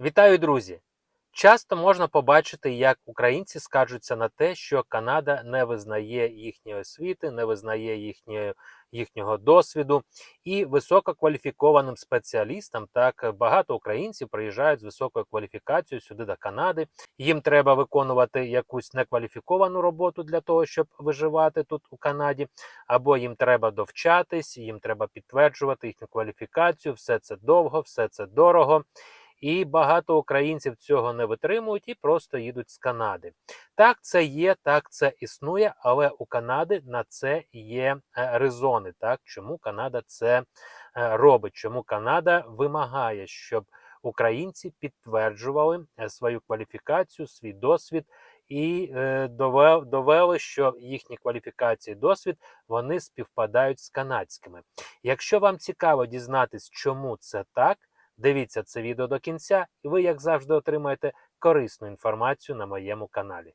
Вітаю, друзі! Часто можна побачити, як українці скаржуться на те, що Канада не визнає їхньої освіти, не визнає їхньої, їхнього досвіду і висококваліфікованим спеціалістам. Так багато українців приїжджають з високою кваліфікацією сюди до Канади. Їм треба виконувати якусь некваліфіковану роботу для того, щоб виживати тут у Канаді, або їм треба довчатись, їм треба підтверджувати їхню кваліфікацію. Все це довго, все це дорого. І багато українців цього не витримують і просто їдуть з Канади. Так, це є, так це існує, але у Канади на це є е, резони. Так, чому Канада це е, робить? Чому Канада вимагає, щоб українці підтверджували е, свою кваліфікацію, свій досвід. І довели, що їхні кваліфікації, досвід вони співпадають з канадськими. Якщо вам цікаво дізнатись, чому це так, Дивіться це відео до кінця, і ви, як завжди, отримаєте корисну інформацію на моєму каналі.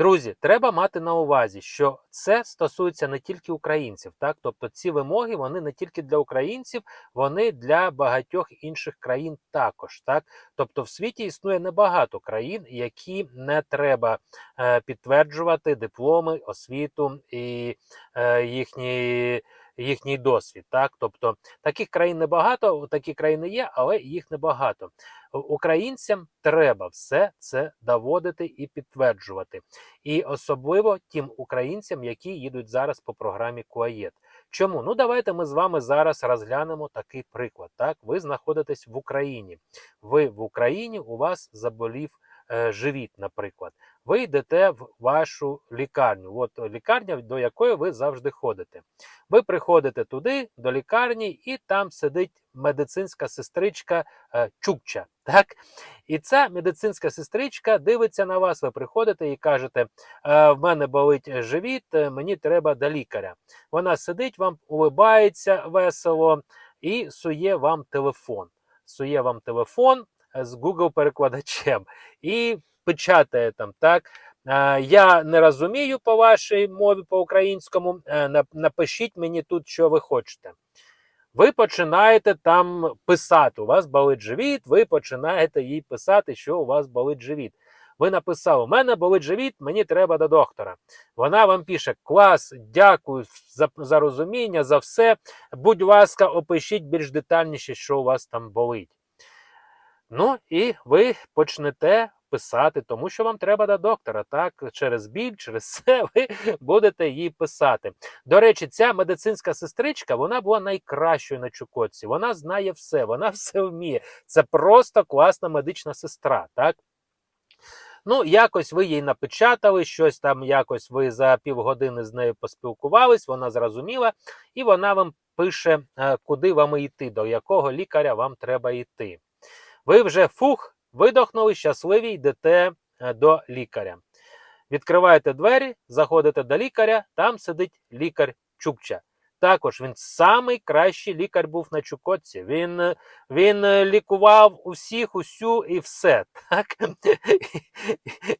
Друзі, треба мати на увазі, що це стосується не тільки українців, так тобто ці вимоги вони не тільки для українців, вони для багатьох інших країн також. Так, тобто, в світі існує небагато країн, які не треба е, підтверджувати дипломи, освіту і е, їхні. Їхній досвід, так тобто таких країн небагато, такі країни є, але їх небагато. Українцям треба все це доводити і підтверджувати, і особливо тим українцям, які їдуть зараз по програмі КУАЄТ. Чому? Ну давайте ми з вами зараз розглянемо такий приклад. Так, ви знаходитесь в Україні. Ви в Україні у вас заболів е, живіт, наприклад. Ви йдете в вашу лікарню. От лікарня, до якої ви завжди ходите. Ви приходите туди, до лікарні, і там сидить медицинська сестричка е, Чукча. Так? І ця медицинська сестричка дивиться на вас. Ви приходите і кажете: е, в мене болить живіт, е, мені треба до лікаря. Вона сидить, вам улибається весело і сує вам телефон. Сує вам телефон з Google перекладачем і печатає там так. Е, Я не розумію по вашій мові по українському. е, Напишіть мені тут, що ви хочете. Ви починаєте там писати. У вас болить живіт, ви починаєте їй писати, що у вас болить живіт. Ви написали: у мене болить живіт, мені треба до доктора. Вона вам пише: клас, дякую за, за розуміння, за все. Будь ласка, опишіть більш детальніше, що у вас там болить. Ну і ви почнете писати, тому що вам треба до доктора. Так, через біль, через все ви будете їй писати. До речі, ця медицинська сестричка вона була найкращою на Чукотці. Вона знає все, вона все вміє. Це просто класна медична сестра. так. Ну, якось ви їй напечатали, щось там якось ви за півгодини з нею поспілкувались, вона зрозуміла, і вона вам пише, е, куди вам йти, до якого лікаря вам треба йти. Ви вже фух, видохнули, щасливі, йдете е, до лікаря. Відкриваєте двері, заходите до лікаря, там сидить лікар Чукча. Також він самий кращий лікар був на Чукотці. Він, він е, лікував усіх, усю і все. Так?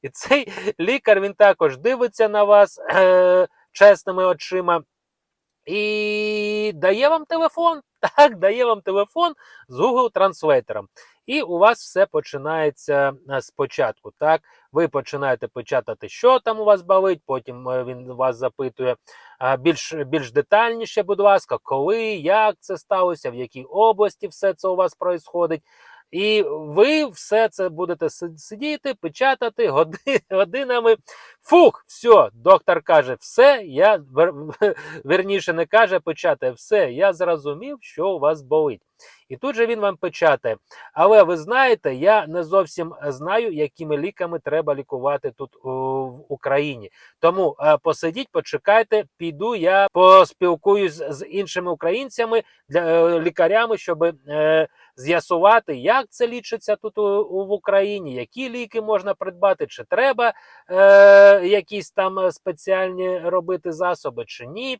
І цей лікар він також дивиться на вас е, чесними очима і дає вам телефон. Так, дає вам телефон з Google транслейтером. І у вас все починається е, спочатку. Так, ви починаєте печатати, що там у вас болить, потім е, він вас запитує е, більш, більш детальніше, будь ласка, коли, як це сталося, в якій області все це у вас происходить. І ви все це будете сидіти, печатати годи- годинами. Фух, все, доктор каже, все, я верніше не каже, печатає, все, я зрозумів, що у вас болить. І тут же він вам печатає. Але ви знаєте, я не зовсім знаю, якими ліками треба лікувати тут в Україні. Тому е, посидіть, почекайте, піду, я поспілкуюсь з іншими українцями, для, е, лікарями, щоб е, з'ясувати, як це лічиться тут в Україні, які ліки можна придбати, чи треба е, якісь там е, спеціальні робити засоби, чи ні.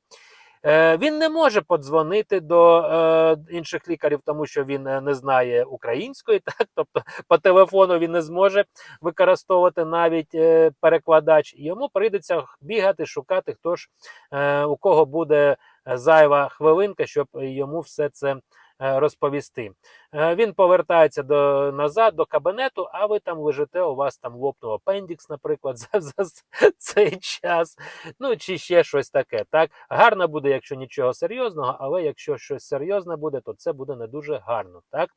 Е, Він не може подзвонити до е, інших лікарів, тому що він е, не знає української, так тобто по телефону він не зможе використовувати навіть е, перекладач. Йому прийдеться бігати, шукати, хто ж е, у кого буде зайва хвилинка, щоб йому все це розповісти. Е, Він повертається до, назад до кабінету, а ви там лежите, у вас там лопнув апендікс, наприклад, за, за цей час. Ну, чи ще щось таке. Так, гарно буде, якщо нічого серйозного, але якщо щось серйозне буде, то це буде не дуже гарно. Так?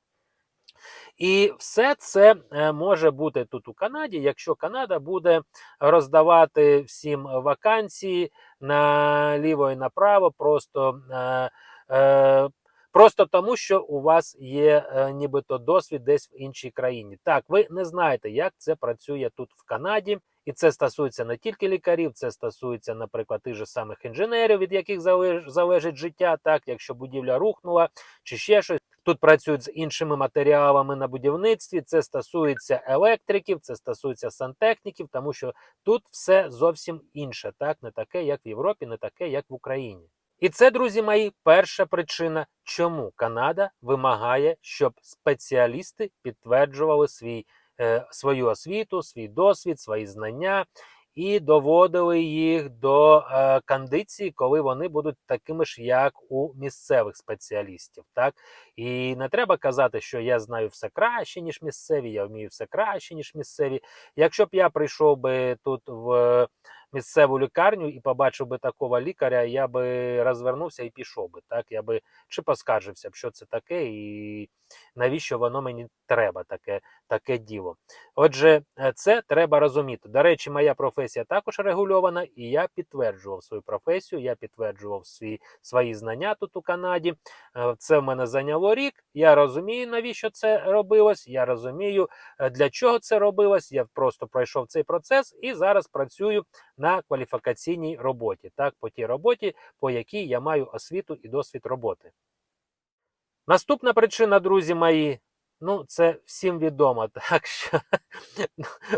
І все це е, може бути тут у Канаді, якщо Канада буде роздавати всім вакансії наліво і направо, просто, е, е, просто тому, що у вас є е, нібито досвід десь в іншій країні. Так, ви не знаєте, як це працює тут в Канаді. І це стосується не тільки лікарів, це стосується, наприклад, тих же самих інженерів, від яких залеж, залежить життя, так, якщо будівля рухнула чи ще щось. Тут працюють з іншими матеріалами на будівництві. Це стосується електриків, це стосується сантехніків, тому що тут все зовсім інше, так не таке, як в Європі, не таке, як в Україні. І це, друзі мої, перша причина, чому Канада вимагає, щоб спеціалісти підтверджували свій, е, свою освіту, свій досвід, свої знання і доводили їх до е, кондиції, коли вони будуть такими ж, як у місцевих спеціалістів. Так і не треба казати, що я знаю все краще, ніж місцеві, я вмію все краще, ніж місцеві. Якщо б я прийшов би тут в місцеву лікарню і побачив би такого лікаря, я би розвернувся і пішов би. Так, я би чи поскаржився б, що це таке, і навіщо воно мені треба, таке, таке діло. Отже, е, це треба розуміти. До речі, моя професія також регульована, і я підтверджував свою професію, я підтверджував свої, свої знання тут у Канаді. Е, Це в мене зайняло рік. Я розумію, навіщо це робилось. Я розумію, е, для чого це робилось. Я просто пройшов цей процес і зараз працюю на кваліфікаційній роботі. Так, по тій роботі, по якій я маю освіту і досвід роботи. Наступна причина, друзі мої, ну це всім відомо, так що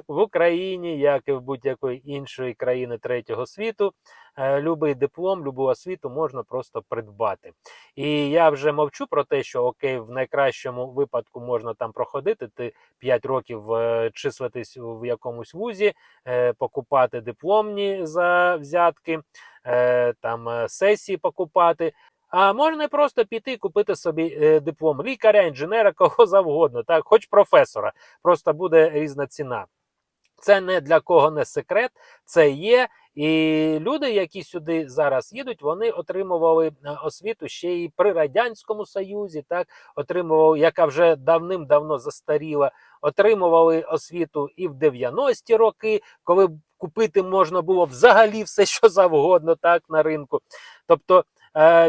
в Україні, як і в будь-якої іншої країни третього світу, е, любий диплом, любу освіту можна просто придбати. І я вже мовчу про те, що окей, в найкращому випадку можна там проходити, ти 5 років е, числитись в якомусь вузі, е, покупати дипломні за взятки, там сесії покупати. А можна просто піти купити собі е, диплом лікаря, інженера, кого завгодно, так, хоч професора. Просто буде різна ціна. Це не для кого не секрет, це є. І люди, які сюди зараз їдуть, вони отримували е, освіту ще і при радянському союзі, так отримували, яка вже давним-давно застаріла, отримували освіту і в 90-ті роки, коли купити можна було взагалі все, що завгодно, так на ринку. Тобто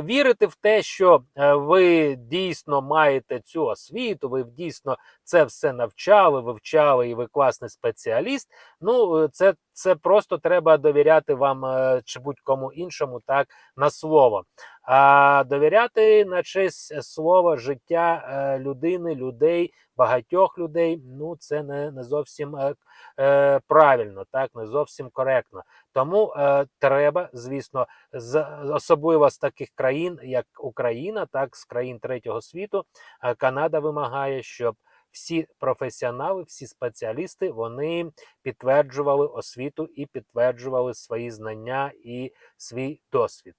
вірити в те, що е, ви дійсно маєте цю освіту, ви дійсно це все навчали, вивчали, і ви класний спеціаліст. Ну е, це, це просто треба довіряти вам е, чи будь-кому іншому так на слово. А довіряти на честь слова життя е, людини, людей, багатьох людей. Ну це не, не зовсім е, е, правильно, так не зовсім коректно. Тому е, треба, звісно, з особливо з таких країн, як Україна, так з країн третього світу, е, Канада вимагає, щоб всі професіонали, всі спеціалісти вони підтверджували освіту і підтверджували свої знання і свій досвід.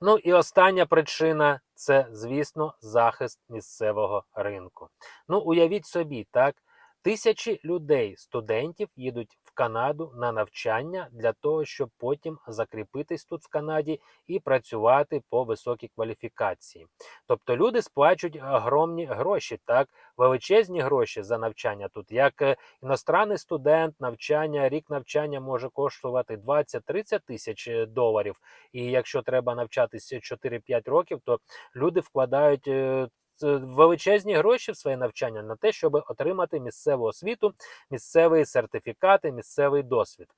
Ну і остання причина це, звісно, захист місцевого ринку. Ну, уявіть собі, так, тисячі людей, студентів їдуть в Канаду на навчання для того, щоб потім закріпитись тут в Канаді і працювати по високій кваліфікації. Тобто люди сплачують огромні гроші, так, величезні гроші за навчання тут. Як е, іностранний студент, навчання, рік навчання може коштувати 20-30 тисяч е, доларів. І якщо треба навчатися 4-5 років, то люди вкладають. Величезні гроші в своє навчання на те, щоб отримати місцеву освіту, місцеві сертифікати, місцевий досвід.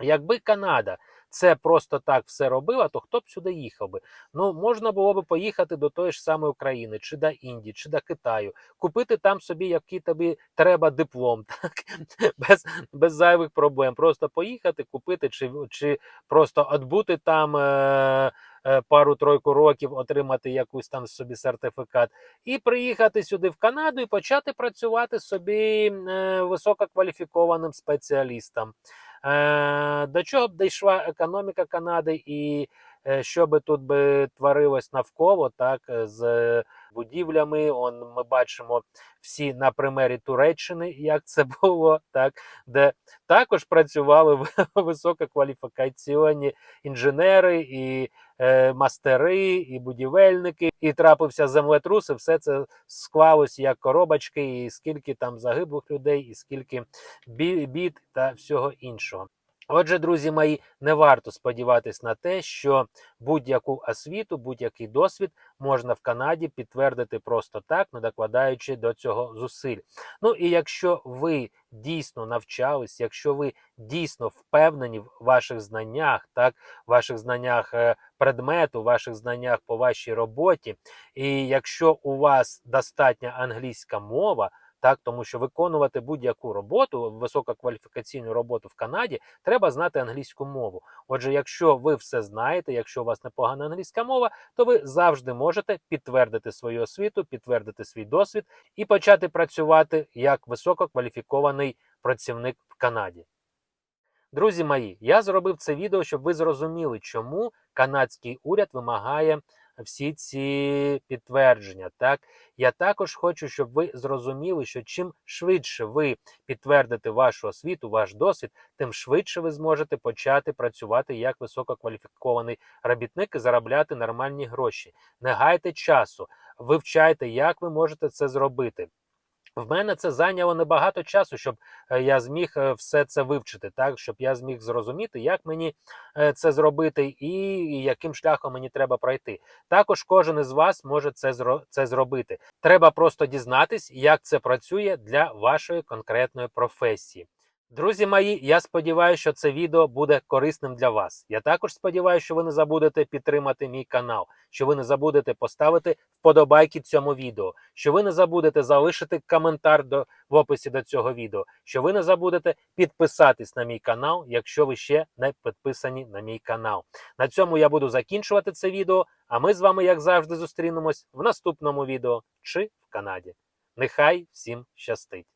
Якби Канада це просто так все робила, то хто б сюди їхав би? Ну можна було б поїхати до тої ж самої України, чи до Індії, чи до Китаю, купити там собі, який тобі треба диплом, так без, без зайвих проблем. Просто поїхати, купити, чи, чи просто відбути там. Е, Пару-тройку років отримати якусь там собі сертифікат, і приїхати сюди в Канаду і почати працювати собі е, висококваліфікованим спеціалістом. Е, До чого б дійшла економіка Канади і е, що би тут би творилось навколо, так е, з будівлями. Он ми бачимо всі на примері Туреччини, як це було, так де також працювали висококваліфікаційні інженери і е, мастери, і будівельники, і трапився землетрус, і все це склалось як коробочки, і скільки там загиблих людей, і скільки бі- бід та всього іншого. Отже, друзі мої, не варто сподіватись на те, що будь-яку освіту, будь-який досвід можна в Канаді підтвердити просто так, не докладаючи до цього зусиль. Ну і якщо ви дійсно навчались, якщо ви дійсно впевнені в ваших знаннях, так, ваших знаннях е, предмету, ваших знаннях по вашій роботі, і якщо у вас достатня англійська мова, так, тому що виконувати будь-яку роботу, висококваліфікаційну роботу в Канаді, треба знати англійську мову. Отже, якщо ви все знаєте, якщо у вас непогана англійська мова, то ви завжди можете підтвердити свою освіту, підтвердити свій досвід і почати працювати як висококваліфікований працівник в Канаді. Друзі мої, я зробив це відео, щоб ви зрозуміли, чому канадський уряд вимагає всі ці підтвердження. Так, я також хочу, щоб ви зрозуміли, що чим швидше ви підтвердите вашу освіту, ваш досвід, тим швидше ви зможете почати працювати як висококваліфікований робітник і заробляти нормальні гроші. Не гайте часу, вивчайте, як ви можете це зробити. В мене це зайняло небагато часу, щоб е, я зміг е, все це вивчити, так щоб я зміг зрозуміти, як мені е, це зробити і яким шляхом мені треба пройти. Також кожен із вас може це це зробити. Треба просто дізнатись, як це працює для вашої конкретної професії. Друзі мої, я сподіваюся, що це відео буде корисним для вас. Я також сподіваюся, що ви не забудете підтримати мій канал, що ви не забудете поставити вподобайки цьому відео, що ви не забудете залишити коментар до, в описі до цього відео, що ви не забудете підписатись на мій канал, якщо ви ще не підписані на мій канал. На цьому я буду закінчувати це відео, а ми з вами, як завжди, зустрінемось в наступному відео чи в Канаді. Нехай всім щастить!